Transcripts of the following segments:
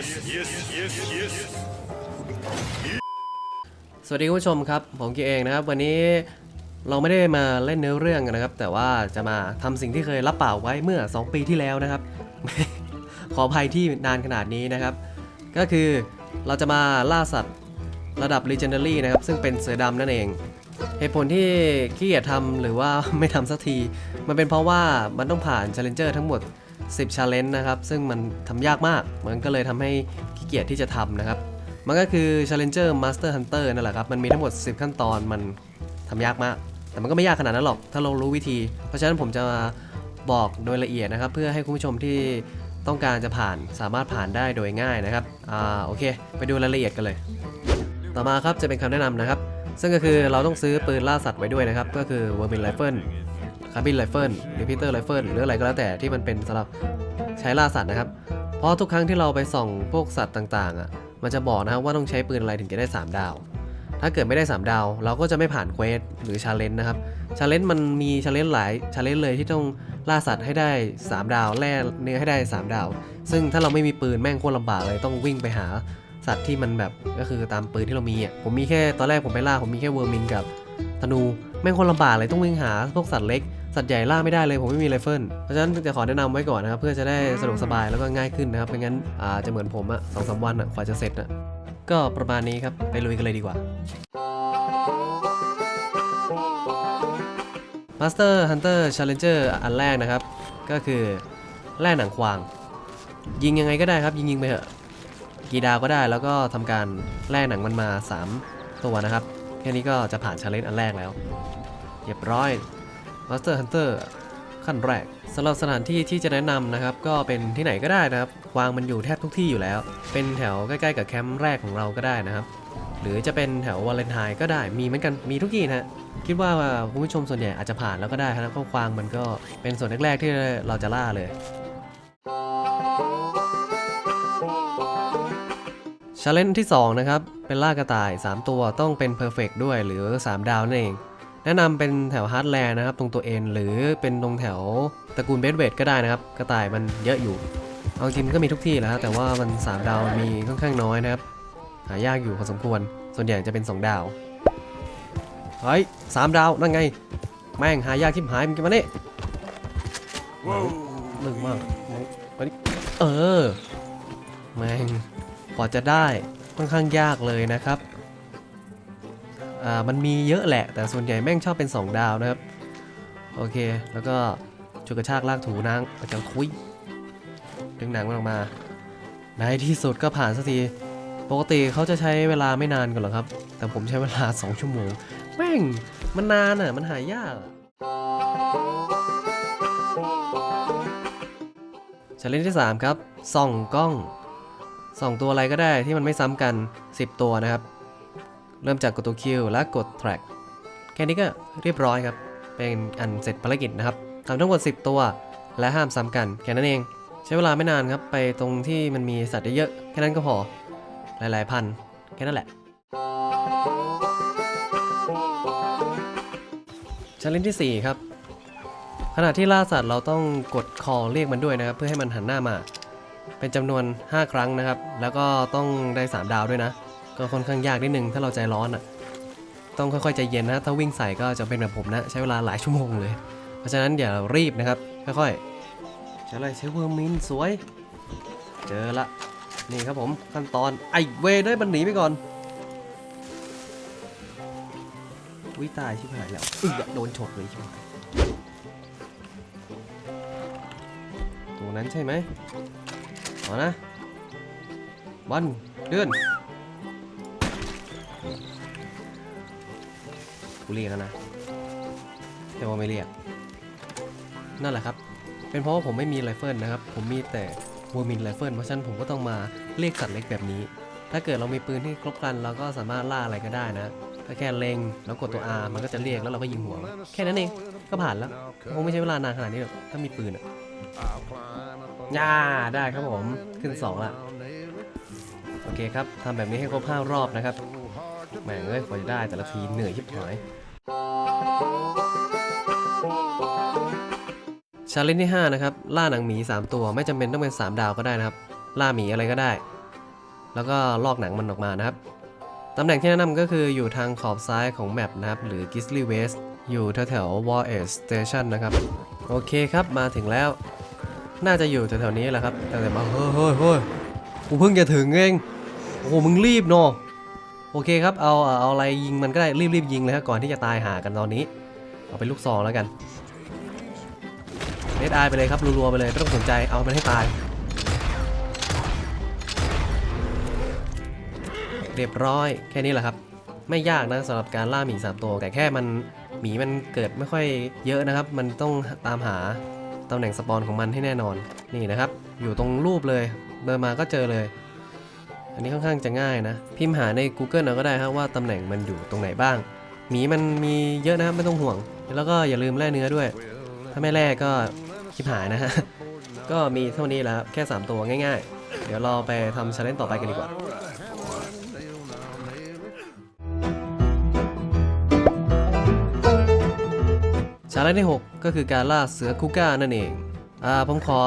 สวัสดีคุณผู้ชมครับ ผมกีเองนะครับ วันนี้เราไม่ได้มาเล่นเนื้อเรื่องกันนะครับ แต่ว่าจะมาทำสิ่งที่เคยรับปากไว้เมื่อ 2 ปีที่แล้วนะครับ ขออภัยที่นานขนาดนี้นะครับ ก็คือเราจะมาล่าสัตว์ระดับ Legendary นะครับ ซึ่งเป็นเสือดำนั่นเอง เหตุผลที่ขี้เกียจทำหรือว่าไม่ทำสักที มันเป็นเพราะว่ามันต้องผ่าน Challenger ทั้งหมด 10 Challenge นะครับ ซึ่งมันทำยากมาก มันก็เลยทำให้ขี้เกียจที่จะทำนะครับ มันก็คือ Challenger Master Hunter นั่นแหละครับ มันมีทั้งหมด 10 ขั้นตอน มันทำยากมาก แต่มันก็ไม่ยากขนาดนั้นหรอก ถ้าเรารู้วิธี เพราะฉะนั้นผมจะมาบอกโดยละเอียดนะครับ เพื่อให้คุณผู้ชมที่ต้องการจะผ่านสามารถผ่านได้โดยง่ายนะครับ อ่า โอเค ไปดูรายละเอียดกันเลย ต่อมาครับจะเป็นคำแนะนำนะครับ ซึ่งก็คือเราต้องซื้อปืนล่าสัตว์ไว้ด้วยนะครับ ก็คือ Vermin Rifle คาร์บินไรเฟิลหรือพีเตอร์ไรเฟิลหรืออะไรก็แล้วแต่ที่มันเป็นสำหรับใช้ล่าสัตว์นะครับ เพราะทุกครั้งที่เราไปส่องพวกสัตว์ต่างๆอะมันจะบอกนะว่าต้องใช้ปืนอะไรถึงจะได้ 3 ดาว ถ้าเกิดไม่ได้ 3 ดาว เราก็จะไม่ผ่านเควสหรือชาเลนจ์นะครับชาเลนจ์มันมีชาเลนจ์หลายชาเลนจ์เลยที่ต้องล่าสัตว์ให้ได้ 3 ดาวแล่เนื้อให้ได้ 3 ดาว ซึ่งถ้าเราไม่มีปืนแม่งโคตรลำบากเลยต้องวิ่งไปหาสัตว์ที่มันแบบก็คือตามปืนที่เรามีอะผมมีแค่ตอนแรกผมไปล่าผมมีแค่เวอร์มินกับธนูแม่งโคตรลำบากเลยต้องวิ่งหาพวกสัตว์เล็ก สัตว์ใหญ่ล่าไม่ได้เลยผมไม่มีไรเฟิลเพราะฉะนั้นจะขอแนะนำไว้ก่อนนะครับเพื่อจะได้สะดวกสบายแล้วก็ง่ายขึ้นนะครับไม่งั้นอาจะเหมือนผมอะสองสามวันอะกว่าจะเสร็จอะก็ประมาณนี้ครับไปลุยกันเลยดีกว่า Master Hunter Challenger อันแรกนะครับ ก็คือแร่หนังควาง ยิงยังไงก็ได้ครับ ยิงยิงไปเถอะกีดาวก็ได้แล้วก็ทำการแร่หนังมันมา 3 ตัวนะครับ แค่นี้ก็จะผ่านชาเลนจ์อันแรกแล้วเรียบร้อย Master Hunter ขั้นแรกสำหรับสถานที่ที่จะแนะนำนะครับ ก็เป็นที่ไหนก็ได้นะครับ วางมันอยู่แทบทุกที่อยู่แล้ว เป็นแถวใกล้ๆกับแคมป์แรกของเราก็ได้นะครับ หรือจะเป็นแถววาเลนไทน์ก็ได้มีเหมือนกันมีทุกที่นะคิดว่าคุณผู้ชมส่วนใหญ่อาจจะผ่านแล้วก็ได้ครับเพราะควางมันก็เป็นส่วนแรกๆที่เราจะล่าเลยชาเลนจ์ที่ 2 นะครับ เป็นล่ากระต่าย 3 ตัวต้องเป็นเพอร์เฟกด้วยหรือ 3 ดาวนั่นเอง แนะนำเป็นแถวฮาร์ดแลนด์นะครับ ตรงตัวเอ็นหรือเป็นตรงแถวตระกูลเบสเวดก็ได้นะครับ กระต่ายมันเยอะอยู่ เอาจริงมันก็มีทุกที่แล้วแต่ว่ามัน 3 ดาวมีค่อนข้างน้อยนะครับ หายากอยู่พอสมควร ส่วนใหญ่จะเป็น 2 ดาว เฮ้ยสามดาว นั่นไง แม่งหายากชิบหายมันกินมาเนี่ยหนึ่งมากมานี่เออ แม่งกว่าจะได้ค่อนข้างยากเลยนะครับ อ่ามันมีเยอะแหละ แต่ส่วนใหญ่แม่งชอบเป็น 2 ดาวนะครับ โอเค แล้วก็ชุกระชากลากถูนางอาจารย์คุยดึงหนังมันออกมา ในที่สุดก็ผ่านสักที ปกติเขาจะใช้เวลาไม่นานกันหรอกครับ แต่ผมใช้เวลา 2 ชั่วโมง แม่ง มันนานอะ มันหายากชาเลนจ์ที่ 3 ครับ ส่องกล้อง ส่องตัวอะไรก็ได้ที่มันไม่ซ้ำกัน 10 ตัวนะครับ เริ่มจากกดตัวคิวและกด track แค่นี้ก็เรียบร้อยครับ เป็นอันเสร็จภารกิจนะครับทำทั้งหมด 10 ตัว และห้ามซ้ำกันแค่นั้นเอง ใช้เวลาไม่นานครับ ไปตรงที่มันมีสัตว์เยอะๆแค่นั้นก็พอ หลายๆพัน แค่นั้นแหละชาเลนจ์ที่ 4 ครับ ขณะที่ล่าสัตว์เราต้องกดคอเรียกมันด้วยนะครับ เพื่อให้มันหันหน้ามา เป็นจำนวน 5 ครั้งนะครับ แล้วก็ต้องได้ 3 ดาวด้วยนะ ก็ค่อนข้างยากนิดนึงถ้าเราใจร้อนอะ ต้องค่อยๆใจเย็นนะ ถ้าวิ่งใส่ก็จะเป็นแบบผมนะ ใช้เวลาหลายชั่วโมงเลย เพราะฉะนั้นอย่ารีบนะครับ ค่อยๆใช้อะไรใช้เวอร์มินสวย เจอละ นี่ครับผมขั้นตอนไอเวได้มันหนีไปก่อนวิตายชิบหายแล้วอึ๊ยโดนฉกเลยชิบหายตัวนั้นใช่ไหมเอานะวันเดือน กูเรียกแล้วนะ แต่ว่าไม่เรียก นั่นแหละครับ เป็นเพราะว่าผมไม่มีไรเฟิลนะครับ ผมมีแต่วอร์มินไรเฟิลเพราะฉะนั้นผมก็ต้องมาเรียกสัตว์เล็กแบบนี้ ถ้าเกิดเรามีปืนที่ครบครันเราก็สามารถล่าอะไรก็ได้นะ ถ้าแค่เล็งแล้วกดตัว R มันก็จะเรียกแล้วเราก็ยิงหัวมันแค่นั้นเอง ก็ผ่านแล้ว คงไม่ใช้เวลานานขนาดนี้หรอก ถ้ามีปืนอะย่าได้ครับผม ขึ้น2ละโอเคครับทำแบบนี้ให้ครบ5รอบนะครับแหม่งเอ้ยกว่าจะได้แต่ละทีเหนื่อยชิบหาย ชาเลนจ์ที่5นะครับล่าหนังหมี 3 ตัวไม่จำเป็นต้องเป็น 3 ดาวก็ได้นะครับ ล่าหมีอะไรก็ได้ แล้วก็ลอกหนังมันออกมานะครับตำแหน่งที่แนะนำก็คืออยู่ทางขอบซ้ายของแมปนะครับ หรือ Grizzly West อยู่แถวแถวๆ War Edge Station นะครับ โอเคครับมาถึงแล้ว น่าจะอยู่แถวๆนี้แหละครับ แต่แต่มาเฮ้ยเฮ้ยเฮ้ยกูเพิ่งจะถึงเอง โอ้โหมึงรีบเนาะโอเคครับ เอาเอาเอาอะไรยิงมันก็ได้รีบรีบยิงเลยครับก่อนที่จะตายหากันตอนนี้ เอาเป็นลูกซองแล้วกัน เอสไอไปเลยครับรัวๆไปเลยไม่ต้องสนใจเอามันให้ตาย เรียบร้อยแค่นี้แหละครับ ไม่ยากนะสำหรับการล่าหมีสามตัว แต่แค่มันหมีมันเกิดไม่ค่อยเยอะนะครับ มันต้องตามหาตำแหน่งสปอนของมันให้แน่นอนนี่นะครับ อยู่ตรงรูปเลยเดินมาก็เจอเลย อันนี้ค่อนข้างจะง่ายนะ พิมพ์หาใน Google เอาก็ได้ครับว่าตำแหน่งมันอยู่ตรงไหนบ้างหมีมันมีเยอะนะครับไม่ต้องห่วง แล้วก็อย่าลืมแล่เนื้อด้วย ถ้าไม่แล่ก็ คลิปหายนะฮะ ก็มีเท่านี้แล้วแค่ 3 ตัวง่ายๆ เดี๋ยวเราไปทำชาเลนจ์ต่อไปกันดีกว่าชาเลนจ์ที่ 6 ก็คือการล่าเสือคูก้านั่นเอง อ่าผมขอ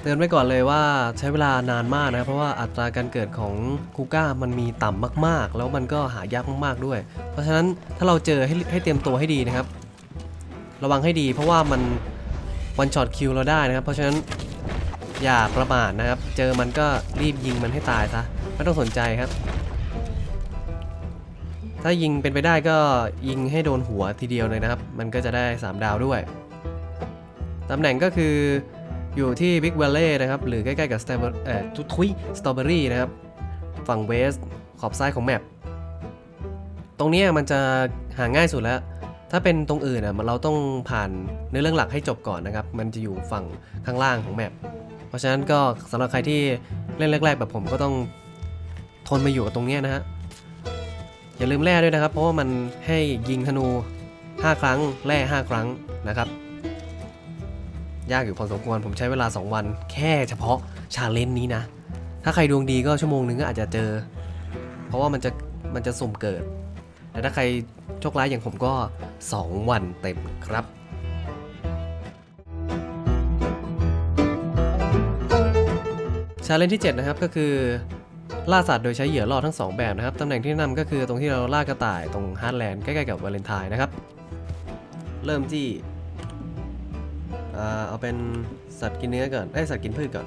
เตือนไว้ก่อนเลยว่าใช้เวลานานมากนะ เพราะว่าอัตราการเกิดของคูก้ามันมีต่ำมากๆ แล้วมันก็หายากมากๆด้วย เพราะฉะนั้นถ้าเราเจอให้ให้เตรียมตัวให้ดีนะครับ ระวังให้ดีเพราะว่ามัน วันช็อตคิวเราได้นะครับ เพราะฉะนั้นอย่าประมาทนะครับ เจอมันก็รีบยิงมันให้ตายซะไม่ต้องสนใจครับ ถ้ายิงเป็นไปได้ก็ยิงให้โดนหัวทีเดียวเลยนะครับ มันก็จะได้ 3 ดาวด้วยตำแหน่งก็คืออยู่ที่ Big Valley นะครับ หรือใกล้ๆกับ Strawberry เอ่อทุทุย Strawberry นะครับ ฝั่งเวสขอบซ้ายของแมปตรงนี้มันจะหาง่ายสุดแล้ว ถ้าเป็นตรงอื่นอะมันเราต้องผ่านเนื้อเรื่องหลักให้จบก่อนนะครับ มันจะอยู่ฝั่งข้างล่างของแมปเพราะฉะนั้นก็สำหรับใครที่เล่นแรก ๆ แบบผมก็ต้องทนมาอยู่กับตรงนี้นะฮะอย่าลืมแร่ด้วยนะครับ เพราะว่ามันให้ยิงธนู 5 ครั้งแร่5ครั้งนะครับ ยากอยู่พอสมควรผมใช้เวลา 2 วัน แค่เฉพาะชาเลนจ์นี้นะ ถ้าใครดวงดีก็ชั่วโมงนึงก็อาจจะเจอ เพราะว่ามันจะมันจะสุ่มเกิดแต่ถ้าใคร โชคร้ายอย่างผมก็ 2 วันเต็มครับชาเลนจ์ที่ 7 นะครับก็คือล่าสัตว์โดยใช้เหยื่อล่อทั้ง 2 แบบนะครับ ตำแหน่งที่แนะนำก็คือตรงที่เราล่ากระต่ายตรงฮาร์ดแลนด์ใกล้ๆกับวาเลนไทน์นะครับ เริ่มที่เอาเป็นสัตว์กินเนื้อก่อนไอยสัตว์กินพืชก่อน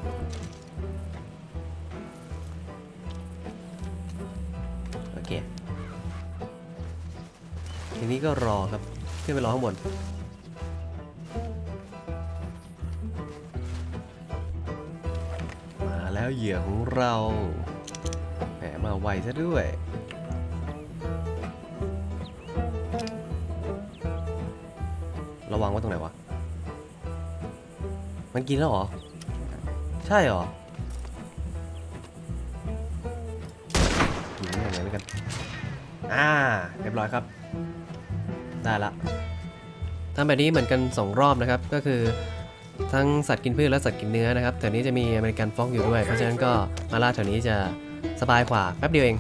โอเค ทีนี้ก็รอครับขึ้นไปรอข้างบนมาแล้วเหยื่อของเราแหมมาไวซะด้วยระวังไว่าตรงไหนวะ มันกินแล้วเหรอ ใช่เหรอ กินยังไงแล้วกัน อ่า เรียบร้อยครับ ได้ละทำแบบนี้เหมือนกัน 2 รอบนะครับ ก็คือทั้งสัตว์กินพืชและสัตว์กินเนื้อนะครับแถวนี้จะมีอเมริกันฟอกอยู่ด้วย เพราะฉะนั้นก็มาล่าแถวนี้จะสบายกว่าแป๊บเดียวเอง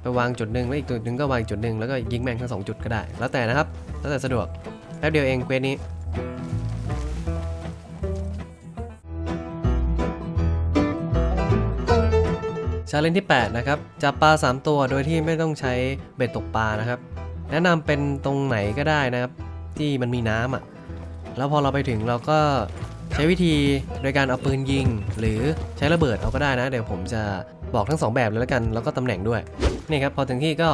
ไปวางจุดหนึ่งแล้วอีกจุดหนึ่งก็วางอีกจุดหนึ่งแล้วก็ยิงแม่งทั้งสองจุดก็ได้ แล้วแต่นะครับ แล้วแต่สะดวกแป๊บเดียวเองเควสนี้ชาเลนจ์ที่ 8 นะครับ จับปลา 3 ตัวโดยที่ไม่ต้องใช้เบ็ดตกปลานะครับ แนะนำเป็นตรงไหนก็ได้นะครับ ที่มันมีน้ำอะ แล้วพอเราไปถึงเราก็ใช้วิธีโดยการเอาปืนยิง หรือใช้ระเบิดเอาก็ได้นะ เดี๋ยวผมจะบอกทั้งสองแบบเลยแล้วกัน แล้วก็ตำแหน่งด้วย นี่ครับพอถึงที่ก็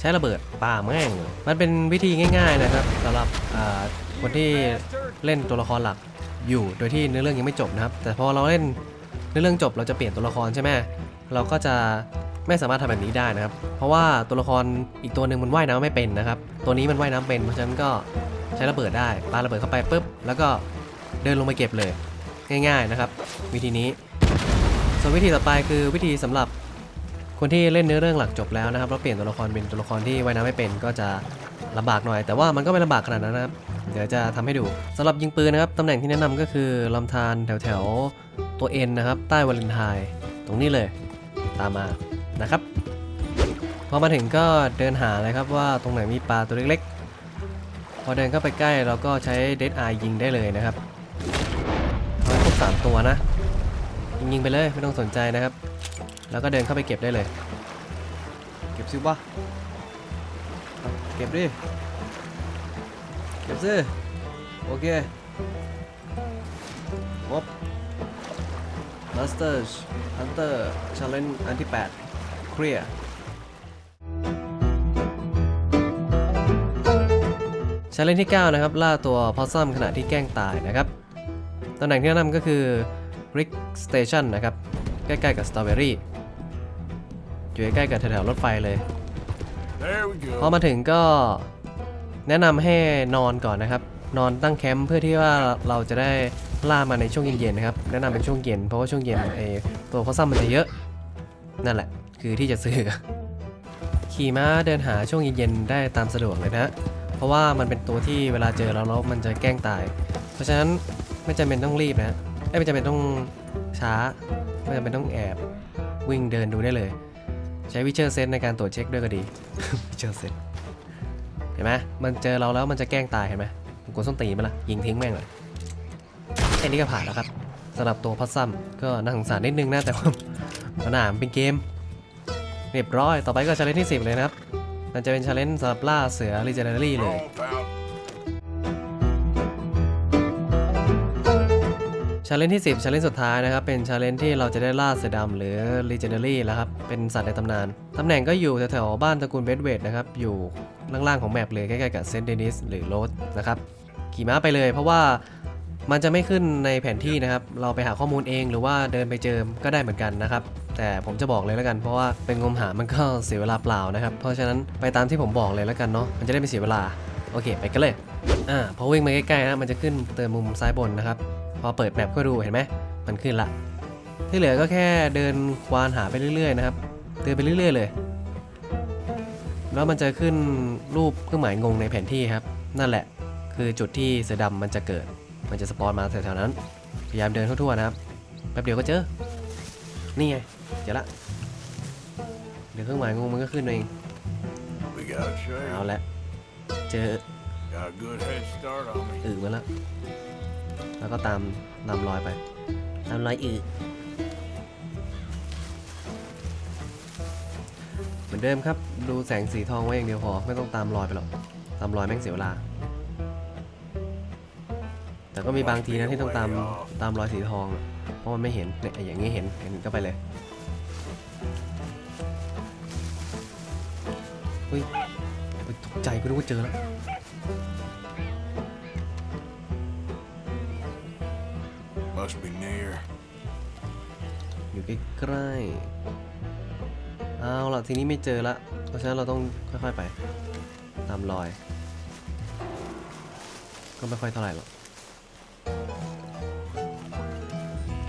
ใช้ระเบิดป่าแม่งมันเป็นวิธีง่ายๆนะครับสำหรับคนที่เล่นตัวละครหลักอยู่โดยที่เนื้อเรื่องยังไม่จบนะครับ แต่พอเราเล่นเนื้อเรื่องจบเราจะเปลี่ยนตัวละครใช่ไหมเราก็จะ ไม่สามารถทำแบบนี้ได้นะครับ เพราะว่าตัวละครอีกตัวหนึ่งมันว่ายน้ำไม่เป็นนะครับ ตัวนี้มันว่ายน้ำเป็น เพราะฉะนั้นก็ใช้ระเบิดได้ปาระเบิดเข้าไปปุ๊บ แล้วก็เดินลงไปเก็บเลย ง่าย ๆนะครับ วิธีนี้ ส่วนวิธีต่อไปคือวิธีสำหรับคนที่เล่นเนื้อเรื่องหลักจบแล้วนะครับแล้วเปลี่ยนตัวละครเป็นตัวละครที่ว่ายน้ำไม่เป็นก็จะลำบากหน่อย แต่ว่ามันก็ไม่ลำบากขนาดนั้นนะครับ เดี๋ยวจะทำให้ดูสำหรับยิงปืนนะครับตำแหน่งที่แนะนำก็คือลำธารแถวๆตัวเอ็นนะครับ ใต้วาเลนไทน์ตรงนี้เลย ตามมา นะครับพอมาถึงก็เดินหาเลยครับว่าตรงไหนมีปลาตัวเล็กๆ พอเดินเข้าไปใกล้เราก็ใช้เด d ไอยิงได้เลยนะครับเอาให้ครบสามตัวนะยิงไปเลยไม่ต้องสนใจนะครับ แล้วก็เดินเข้าไปเก็บได้เลย เก็บซิวะเอาเก็บดิเก็บซิโอเควบ Masters Hunter Challenge อันที่ 8 Clear ชาเลนที่ 9 นะครับ ล่าตัวพอซัมขณะที่แกล้งตายนะครับตำแหน่งที่แนะนำก็คือ Rick Station นะครับ ใกล้ๆกับ Strawberry อยู่ใกล้ๆกับแถวๆรถไฟเลย There we พอ go. มาถึงก็แนะนำให้นอนก่อนนะครับ นอนตั้งแคมป์เพื่อที่ว่าเราจะได้ล่ามาในช่วงเย็นๆนะครับ แนะนำเป็นช่วงเย็นเพราะว่าช่วงเย็นไอตัวพอซัมมันจะเยอะ นั่นแหละ คือที่จะซื้อ ขี่ม้าเดินหาช่วงเย็นๆได้ตามสะดวกเลยนะ เพราะว่ามันเป็นตัวที่เวลาเจอเราแล้วมันจะแกล้งตาย เพราะฉะนั้นไม่จำเป็นต้องรีบนะไม่จำเป็นต้องช้า ไม่จำเป็นต้องแอบวิ่งเดินดูได้เลย ใช้วิเชอร์เซนในการตรวจเช็คด้วยก็ดีวิเชอร์เซนเห็นไหมมันเจอเราแล้วมันจะแกล้งตายเห็นไหมมันกดส้นตีนมาละยิงทิ้งแม่งเลยแค่นี้ก็ผ่านแล้วครับสำหรับตัวพัซซัมก็น่าสงสารนิดนึงนะแต่ว่าสนามเป็นเกม เรียบร้อย ต่อไปก็ชาเลนจ์ที่ 10 เลยนะครับ มันจะเป็นชาเลนจ์สำหรับล่าเสือ Legendary เลย ชาเลนจ์ที่ 10 ชาเลนจ์สุดท้ายนะครับ เป็นชาเลนจ์ที่เราจะได้ล่าเสือดำหรือ Legendary แล้วครับ เป็นสัตว์ในตำนาน ตำแหน่งก็อยู่แถวๆบ้านตระกูลเบดเวดนะครับ อยู่ล่างๆของแมปเลยใกล้ๆกับเซนต์เดนิสหรือโรสนะครับ ขี่ม้าไปเลย เพราะว่ามันจะไม่ขึ้นในแผนที่นะครับ เราไปหาข้อมูลเองหรือว่าเดินไปเจอก็ได้เหมือนกันนะครับ แต่ผมจะบอกเลยแล้วกันเพราะว่าเป็นงมหามันก็เสียเวลาเปล่านะครับ เพราะฉะนั้นไปตามที่ผมบอกเลยแล้วกันเนาะมันจะได้ไม่เสียเวลาโอเคไปกันเลยอ่าพอวิ่งมาใกล้ๆนะมันจะขึ้นเติมมุมซ้ายบนนะครับ พอเปิดแมปก็ดูเห็นไหมมันขึ้นละที่เหลือก็แค่เดินควานหาไปเรื่อยๆนะครับเดินไปเรื่อยๆเลย แล้วมันจะขึ้นรูปเครื่องหมายงงในแผนที่ครับ นั่นแหละ คือจุดที่เสือดำมันจะเกิด มันจะสปอนมาแถวๆนั้น พยายามเดินทั่วๆนะครับ แป๊บเดียวก็เจอ นี่ไง เจอละ เดี๋ยวเครื่องหมายงงมันก็ขึ้นเอง We got a เอา trail. ละ เจอ Got a good head start on me. อึมาแล้ว แล้วก็ตามตามรอยไป ตามรอยอึเหมือนเดิมครับ ดูแสงสีทองไว้อย่างเดียวพอ ไม่ต้องตามรอยไปหรอก ตามรอยแม่งเสียเวลา แต่ก็มีบางทีนะที่ต้องตามตามรอยสีทองอะเพราะมันไม่เห็นเนี่ยอย่างนี้เห็นเห็นก็ไปเลย ใจกูนึกว่าเจอแล้ว Must be near. อยู่ใกล้ๆเอาล่ะทีนี้ไม่เจอละ เพราะฉะนั้นเราต้องค่อยๆไป ตามรอย ก็ไม่ค่อยเท่าไหร่หรอก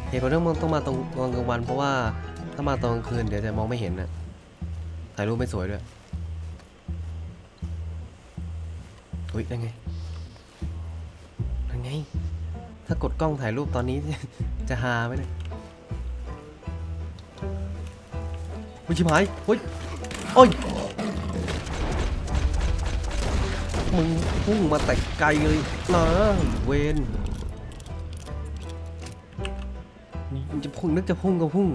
เหตุผลที่มึงต้องมาตรงตอนกลางวันเพราะว่าถ้ามาตอนกลางคืนเดี๋ยวจะมองไม่เห็นนะถ่ายรูปไม่สวยด้วย อุ้ยนั่นไงนั่นไง ถ้ากดกล้องถ่ายรูปตอนนี้ จะฮาไหมเนี่ยอุ้ยชิบหายเฮ้ยโอ้ยมึงพุ่งมาแต่ไกลเลยนะเวนจะพุ่งนึกจะพุ่งก็พุ่ง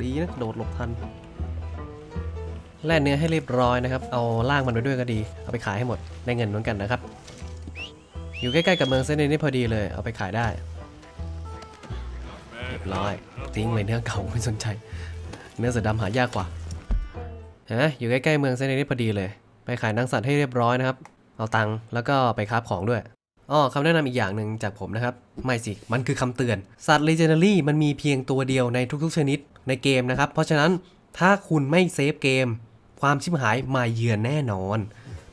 ดีนะโดดหลบทันแล่เนื้อให้เรียบร้อยนะครับ เอาล่างมันไปด้วยก็ดี เอาไปขายให้หมด ได้เงินเหมือนกันนะครับ อยู่ใกล้ๆกับเมืองเซนเนนี่พอดีเลย เอาไปขายได้เรียบร้อยทิ้งเลยเนื้อเก่าไม่สนใจ เนื้อเสือดำหายากกว่าเห็นไหมอยู่ใกล้ๆเมืองเซนเนนี่พอดีเลย ไปขายนังสัตว์ให้เรียบร้อยนะครับ เอาตังค์แล้วก็ไปค้าของด้วยอ้อคำแนะนำอีกอย่างหนึ่งจากผมนะครับ ไม่สิ มันคือคำเตือน สัตว์ Legendary มันมีเพียงตัวเดียวในทุกๆชนิดในเกมนะครับ เพราะฉะนั้นถ้าคุณไม่เซฟเกม ความชิบหายมาเยือนแน่นอน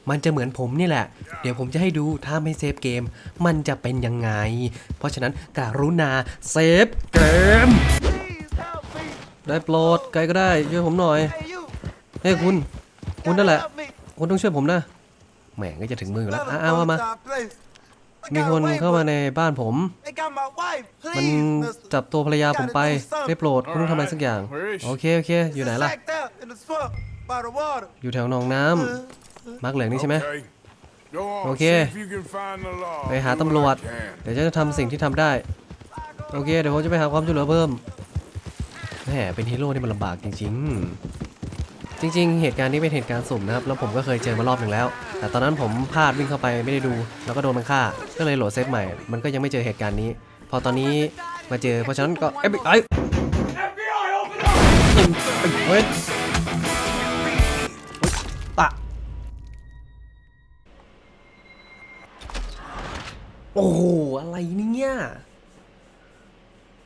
มันจะเหมือนผมนี่แหละ เดี๋ยวผมจะให้ดูถ้าไม่เซฟเกม มันจะเป็นยังไง เพราะฉะนั้นการุณาเซฟเกม ได้โปรดใครก็ได้ช่วยผมหน่อย เฮ้ยคุณ คุณนั่นแหละ คุณต้องช่วยผมนะ แหม่ก็จะถึงมืออยู่แล้วอ้าวมา มีคนเข้ามาในบ้านผม มันจับตัวภรรยาผมไป ได้โปรดคุณต้องทำอะไรสักอย่าง โอเคโอเค อยู่ไหนล่ะ อยู่แถวหนองน้ำ มาร์กเหลืองนี่ใช่ไหม Okay. Go on. Okay. See if you can find the law. ไปหาตำรวจ เดี๋ยวจะทำสิ่งที่ทำได้ โอเค เดี๋ยวผมจะไปหาความช่วยเหลือเพิ่มแหมเป็นฮีโร่นี่มันลำบากจริง ๆ จริง ๆ เหตุการณ์นี้เป็นเหตุการณ์สุ่มนะครับ แล้วผมก็เคยเจอมารอบหนึ่งแล้ว แต่ตอนนั้นผมพลาดวิ่งเข้าไปไม่ได้ดู แล้วก็โดนมันฆ่า ก็เลยโหลดเซฟใหม่ มันก็ยังไม่เจอเหตุการณ์นี้ พอตอนนี้มาเจอ เพราะฉะนั้นก็เอ้ยไอ้เฮ้ย อ้โห อะไรเนี่ย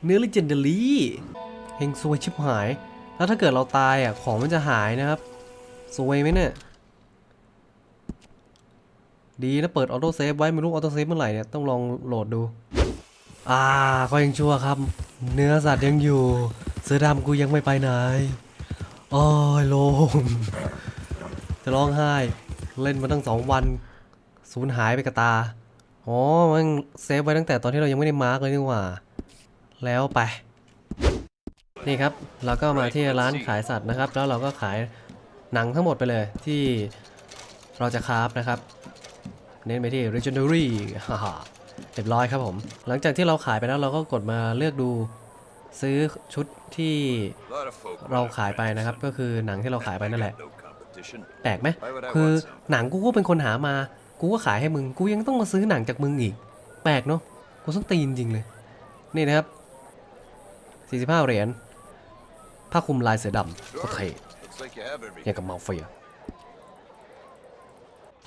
เนื้อ legendary เฮงซวยชิบหาย แล้วถ้าเกิดเราตายอะ ของมันจะหายนะครับซวยไหมเนี่ย ดีนะเปิดออโต้เซฟไว้ ไม่รู้ออโต้เซฟเมื่อไหร่เนี่ย ต้องลองโหลดดู อ่าก็ยังชั่วครับ เนื้อสัตว์ยังอยู่ เสือดำกูยังไม่ไปไหนโอ้ยโลงจะร้องไห้ เล่นมาตั้งสองวัน สูญหายไปกับตา อ๋อมันเซฟไว้ตั้งแต่ตอนที่เรายังไม่ได้มาร์กเลยนี่หว่า แล้วไป นี่ครับ เราก็มาที่ร้านขายสัตว์นะครับ แล้วเราก็ขายหนังทั้งหมดไปเลยที่เราจะคราฟนะครับ เน้นไปที่ legendary ฮ่าฮ่าเรียบร้อยครับผม หลังจากที่เราขายไปแล้วเราก็กดมาเลือกดูซื้อชุดที่เราขายไปนะครับ ก็คือหนังที่เราขายไปนั่นแหละแปลกไหมคือหนังกูก็เป็นคนหามา กูก็ขายให้มึง กูยังต้องมาซื้อหนังจากมึงอีก แปลกเนาะ กูต้องตีนจริงเลย นี่นะครับ 45 เหรียญ ผ้าคลุมลายเสือดำโคตรเท่ยังกับมาเฟีย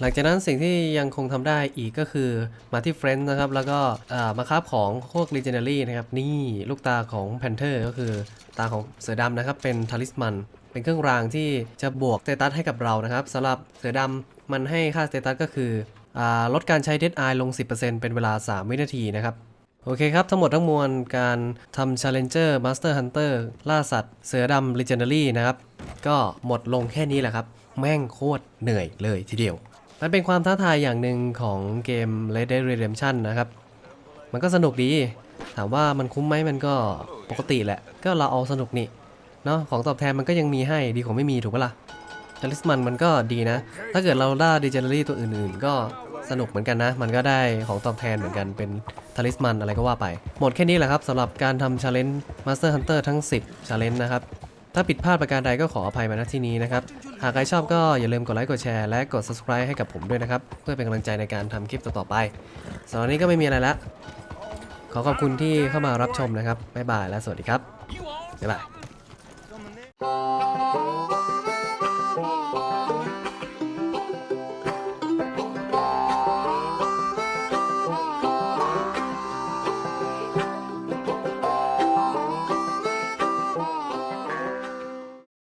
หลังจากนั้นสิ่งที่ยังคงทำได้อีกก็คือมาที่เฟรน n ์นะครับ แล้วก็มาคราบของพวก Legendary นะครับ นี่ลูกตาของ Panther ก็คือตาของเสือดำนะครับ เป็นทาลิสมัน เป็นเครื่องรางที่จะบวกเตตัสให้กับเรานะครับสำหรับเสือดำ มันให้ค่าสเตตัสก็คืออลดการใช้ Dead Eye ลง 10%เป็นเวลา 3 วินาทีนะครับ โอเคครับ ทั้งหมดทั้งมวลการทำ Challenger Master Hunter ล่าสัตว์ เสือดำ Legendary นะครับ ก็หมดลงแค่นี้แหละครับ แม่งโคตรเหนื่อยเลยทีเดียว มันเป็นความท้าทายอย่างหนึ่งของเกม Red Dead Redemption นะครับ มันก็สนุกดี ถามว่ามันคุ้มไหมมันก็ปกติแหละ ก็เราเอาสนุกนี่เนาะของตอบแทนมันก็ยังมีให้ดีกว่าไม่มีถูกปะล่ะ ทาริสมันมันก็ดีนะ ถ้าเกิดเราล่าดิเจน e รี่ตัวอื่นๆ ก็สนุกเหมือนกันนะ มันก็ได้ของตอบแทนเหมือนกันเป็นทาริสมันอะไรก็ว่าไป หมดแค่นี้แหละครับสำหรับการทำ Challenge Master Hunter ทั้ง 10 Challenge นะครับ ถ้าผิดพลาดประการใดก็ขออภัยมาณที่นี้นะครับ หากใครชอบก็อย่าลืมกดไลค์กดแชร์และกด subscribe ให้กับผมด้วยนะครับ เพื่อเป็นกำลังใจในการทำคลิปต่อๆไปสำหรับนนี้ก็ไม่มีอะไรละขอขอบคุณที่เข้ามารับชมนะครับบ๊ายบายและสวัสดีครับบ๊ายบาย